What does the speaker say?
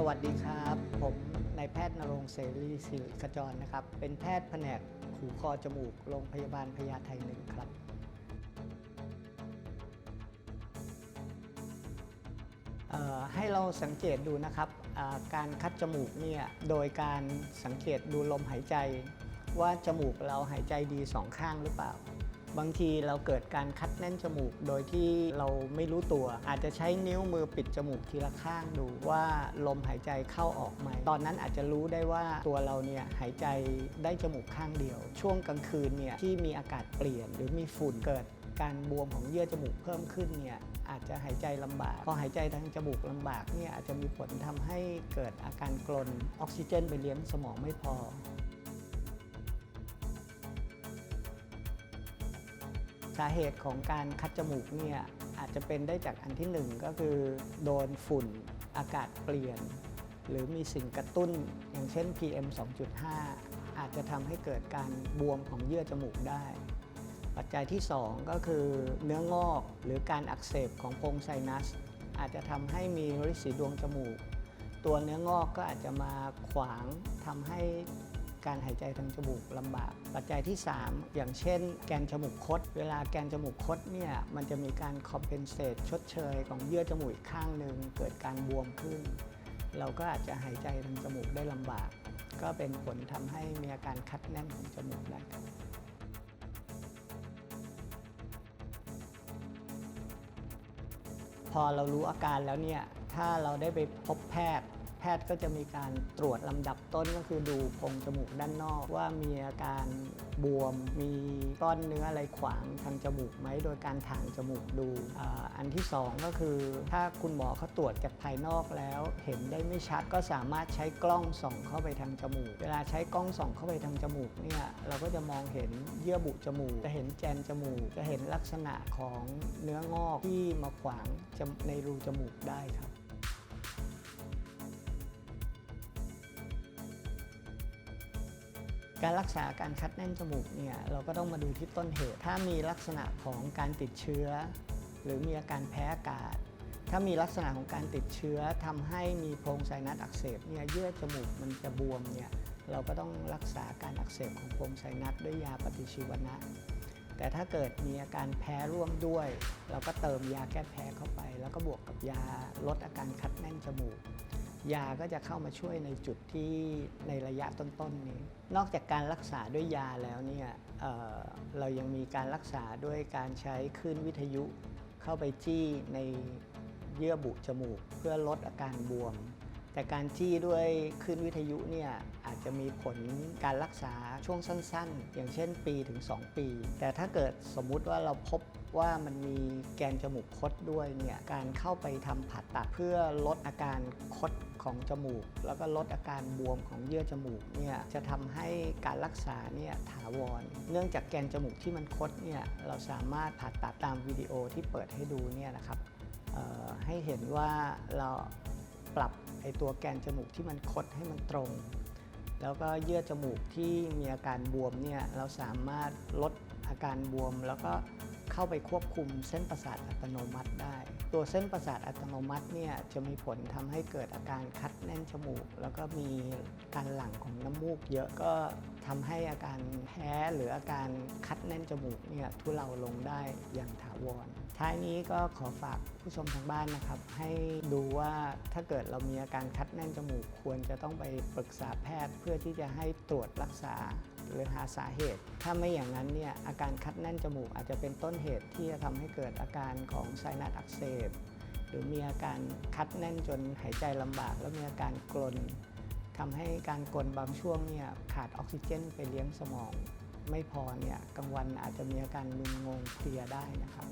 สวัสดีครับ ผมนายแพทย์นรงเสรีสิริขจรนะครับ เป็นแพทย์แผนกหูคอจมูก โรงพยาบาลพญาไทหนึ่งครับ ให้เราสังเกตดูนะครับการคัดจมูกเนี่ยโดยการสังเกตดูลมหายใจ ว่าจมูกเราหายใจดีสองข้างหรือเปล่า บางทีเราเกิดการคัดแน่นจมูก โดยที่เราไม่รู้ตัว อาจจะใช้นิ้วมือปิดจมูกทีละข้างดูว่าลมหายใจเข้าออกไหม ตอนนั้นอาจจะรู้ได้ว่าตัวเราเนี่ยหายใจได้จมูกข้างเดียว ช่วงกลางคืนเนี่ยที่มีอากาศเปลี่ยน หรือมีฝุ่นเกิดการบวมของเยื่อจมูกเพิ่มขึ้นเนี่ยอาจจะหายใจลำบาก พอหายใจทางจมูกลำบากเนี่ยอาจจะมีผลทำให้เกิดอาการกรนออกซิเจนไปเลี้ยงสมองไม่พอ สาเหตุของการคัดจมูกเนี่ยอาจจะเป็นได้จากอันที่หนึ่งก็คือ โดนฝุ่นอากาศเปลี่ยน หรือมีสิ่งกระตุ้น อย่างเช่น PM 2.5 อาจจะทำให้เกิดการบวมของเยื่อจมูกได้ ปัจจัยที่ 2 ก็คือเนื้องอกหรือการอักเสบของโพรงไซนัส อาจจะทำให้มีริดสีดวงจมูก ตัวเนื้องอกก็อาจจะมาขวางทำให้ การหายใจทางจมูกลำบาก ปัจจัยที่ 3 อย่างเช่น แกนจมูกคด เวลาแกนจมูกคดเนี่ยมันจะมีการคอมเพนเซตชดเชยของเยื่อจมูกอีกข้างหนึ่งเกิดการบวมขึ้น เราก็อาจจะหายใจทางจมูกได้ลำบาก ก็เป็นผลทำให้มีอาการคัดแน่นของจมูกได้ครับพอเรารู้อาการแล้วเนี่ย ถ้าเราได้ไปพบแพทย์ ทย์ก็จะมีการตรวจลำดับต้นก็คือดูโพรงจมูกด้านนอก ว่ามีอาการบวม มีก้อนเนื้ออะไรขวางทางจมูกไหมโดยการถ่างจมูกดูออันที่สองก็คือ ถ้าคุณหมอเขาตรวจจากภายนอกแล้วเห็นได้ไม่ชัดก็สามารถใช้กล้องส่องเข้าไปทางจมูก เวลาใช้กล้องส่องเข้าไปทางจมูกเนี่ยเราก็จะมองเห็นเยื่อบุจมูก จะเห็นแกนจมูก จะเห็นลักษณะของเนื้องอกที่มาขวางในรูจมูกได้ครับ การรักษาการคัดแน่นจมูกเนี่ยเราก็ต้องมาดูที่ต้นเหตุ ถ้ามีลักษณะของการติดเชื้อ หรือมีอาการแพ้อากาศ ถ้ามีลักษณะของการติดเชื้อทำให้มีโพรงไซนัสอักเสบเนี่ยเยื่อจมูกมันจะบวมเนี่ยเราก็ต้องรักษาการอักเสบของโพรงไซนัสด้วยยาปฏิชีวนะ แต่ถ้าเกิดมีอาการแพ้ร่วมด้วย เราก็เติมยาแก้แพ้เข้าไป แล้วก็บวกกับยาลดอาการคัดแน่นจมูก ยาก็จะเข้ามาช่วยในจุดที่ในระยะต้นๆนี้ นอกจากการรักษาด้วยยาแล้วเนี่ยเเรายังมีการรักษาด้วยการใช้คลื่นวิทยุ เข้าไปจี้ในเยื่อบุจมูก เพื่อลดอาการบวม แต่การจี้ด้วยคลื่นวิทยุเนี่ย อาจจะมีผลการรักษาช่วงสั้น ๆ อย่างเช่นปีถึง 2 ปี แต่ถ้าเกิดสมมุติว่าเราพบว่ามันมีแกนจมูกคดด้วยเนี่ยการเข้าไปทำผ่าตัดเพื่อลดอาการคดของจมูก แล้วก็ลดอาการบวมของเยื่อจมูกเนี่ยจะทำให้การรักษาเนี่ยถาวร เนื่องจากแกนจมูกที่มันคดเนี่ยเราสามารถผ่าตัดตามวิดีโอที่เปิดให้ดูเนี่ยนะครับให้เห็นว่าเราปรับไอตัวแกนจมูกที่มันคดให้มันตรง แล้วก็เยื่อจมูกที่มีอาการบวมเนี่ยเราสามารถลดอาการบวมแล้วก็ เข้าไปควบคุมเส้นประสาทอัตโนมัติได้ ตัวเส้นประสาทอัตโนมัติเนี่ยจะมีผลทำให้เกิดอาการคัดแน่นจมูก แล้วก็มีการหลั่งของน้ำมูก เยอะก็ทำให้อาการแพ้หรืออาการคัดแน่นจมูกเนี่ยทุเลาลงได้อย่างถาวรท้ายนี้ก็ขอฝากผู้ชมทางบ้านนะครับ ให้ดูว่าถ้าเกิดเรามีอาการคัดแน่นจมูก ควรจะต้องไปปรึกษาแพทย์เพื่อที่จะให้ตรวจรักษา หรือหาสาเหตุ ถ้าไม่อย่างนั้นเนี่ยอาการคัดแน่นจมูกอาจจะเป็นต้นเหตุที่จะทำให้เกิดอาการของไซนัสอักเสบหรือมีอาการคัดแน่นจนหายใจลำบาก แล้วมีอาการกลนทำให้การกลนบางช่วงเนี่ยขาดออกซิเจนไปเลี้ยงสมอง ไม่พอเนี่ยกลางวันอาจจะมีอาการมึนงงเพลียได้นะครับ